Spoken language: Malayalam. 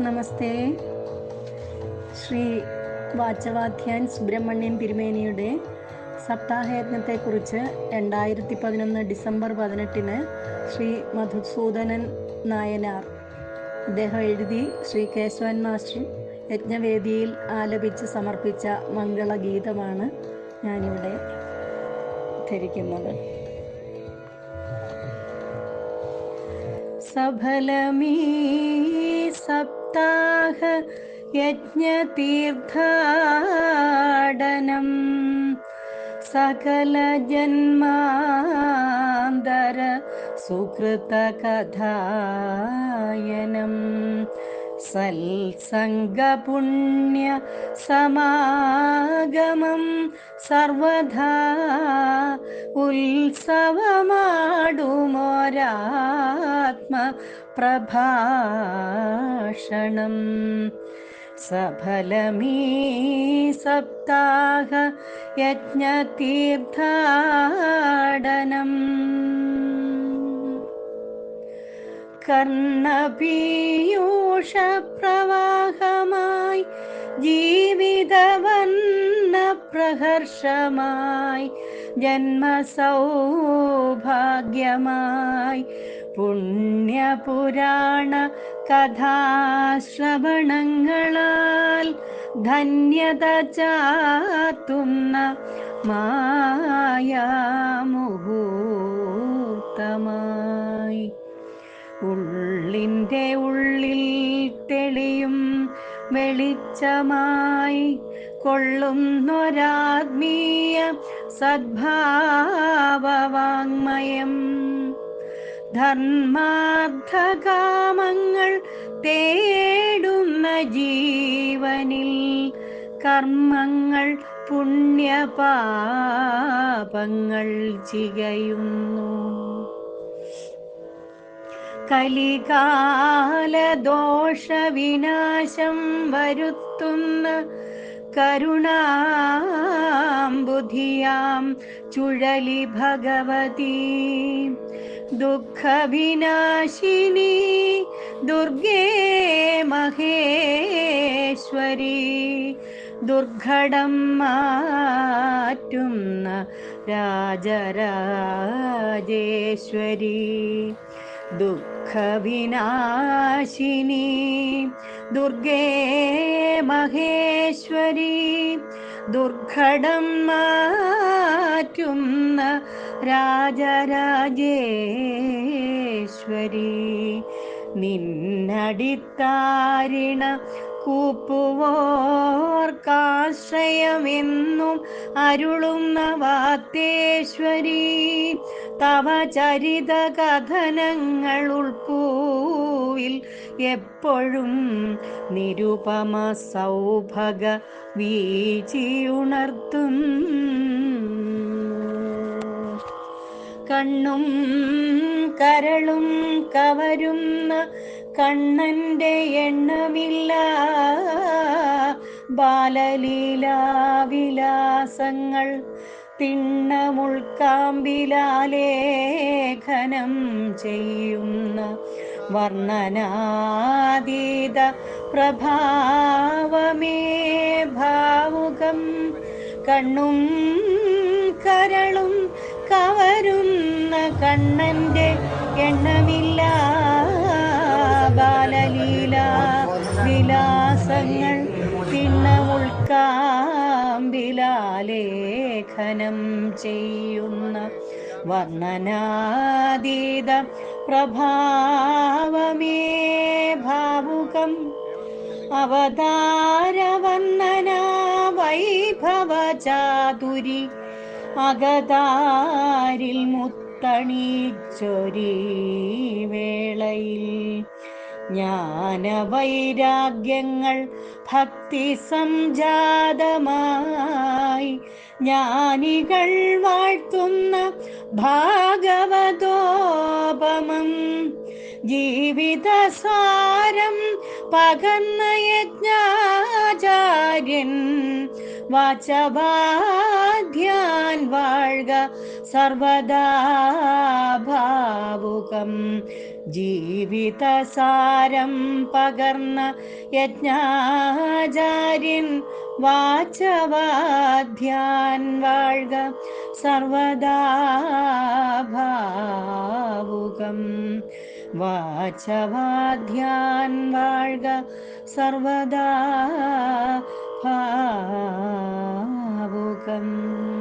നമസ്തേ. ശ്രീ വാചവാധ്യാൻ സുബ്രഹ്മണ്യൻ തിരുമേനിയുടെ സപ്താഹയജ്ഞത്തെക്കുറിച്ച് രണ്ടായിരത്തി പതിനൊന്ന് ഡിസംബർ പതിനെട്ടിന് ശ്രീ മധുസൂദനൻ നായനാർ അദ്ദേഹം എഴുതി ശ്രീ കേശവൻ മാസ്റ്റർ യജ്ഞവേദിയിൽ ആലപിച്ച് സമർപ്പിച്ച മംഗളഗീതമാണ് ഞാനിവിടെ ധരിക്കുന്നത്. സഫലമീ സപ്താഹ യജ്ഞതീർത്ഥാടനം. സകല ജന്മാന്തര സുഹൃതകഥായനം. സത്സംഗപുണ്യ സമാഗമം സർവധാ ഉത്സവമാടുമോരാത്മ प्रभाषणम्। सफलमी सप्ताह यज्ञतीर्थाडनम्। कर्णपीयूषप्रवाहमाय जीवितवन्न प्रहर्षमाय ജന്മസൗഭാഗ്യമായി പുണ്യപുരാണ കഥാശ്രവണങ്ങളാൽ ധന്യത ചാത്തുന്ന മായാമുഹൂർത്തമായി. ഉള്ളിന്റെ ഉള്ളിൽ തെളിയും വെളിച്ചമായി കൊള്ളുന്നൊരാത്മീയ സദ്ഭാവവാങ്മയം. ധർമാർത്ഥകാമങ്ങൾ തേടുന്ന ജീവനിൽ കർമ്മങ്ങൾ പുണ്യപാപങ്ങൾ ചികയുന്നു. കലികാലദോഷവിനാശം വരുത്തുന്ന കരുണാംബുധിയാം ചുഴലി ഭഗവതി. ദുഃഖവിനാശിനി ദുർഗേ മഹേശ്വരി. ദുർഘടം മാറ്റുന്ന രാജരാജേശ്വരി. ദുഃഖവിനാശിനി. ദുർഗേ മഹേശ്വരി ദുർഘടം മാറ്റുന്ന രാജരാജേശ്വരി നിന്നടിത്താരിണ കൂപ്പുവോർക്കാശ്രയമെന്നും അരുളുന്ന വാത്തേശ്വരി തവ ചരിത കഥനങ്ങൾ ഉൾപ്പൂവിൽ എപ്പോഴും നിരുപമ സൗഭഗ വീചിയുണർത്തും. കണ്ണും കരളും കവരുന്ന കണ്ണന്റെ എണ്ണമില്ല ബാലലീലാവിലാസങ്ങൾ തിണ്ണമുൾക്കാമ്പിലാലേഖനം ചെയ്യുന്ന വർണനാതീത പ്രഭാവമേ ഭാവുകം. കണ്ണും കരളും കവരുന്ന കണ്ണന്റെ എണ്ണമില്ല ബാലലീല വിലാസങ്ങൾ തിണ്ണമുൾക്കാമ്പിലാലേഖനം ചെയ്യുന്ന വർണനാതീത പ്രഭാവമേ ഭാവുകം. അവതാരവർണന വൈഭവ ചാതുരി അകതാരിൽ മുത്തണിച്ചൊരി വേളയിൽ ജ്ഞാനവൈരാഗ്യങ്ങൾ ഭക്തി സംജാതമായി ജ്ഞാനികൾ വാഴ്ത്തുന്ന ഭാഗവതോപമം. ജീവിതസാരം പകർന്ന യജ്ഞാചാര്യൻ വാചവാധ്യാൻ വാഴ്ക സർവദാ ഭാവുകം. ജീവിതസാരം പകർന്ന യജ്ഞാചാര്യൻ വാചവാധ്യാൻ വാഴ്ക സർവദാ ഭാവുകം. വാചവാധ്യാൻ വാഴ്ക സർവദാ ഭാവുകം.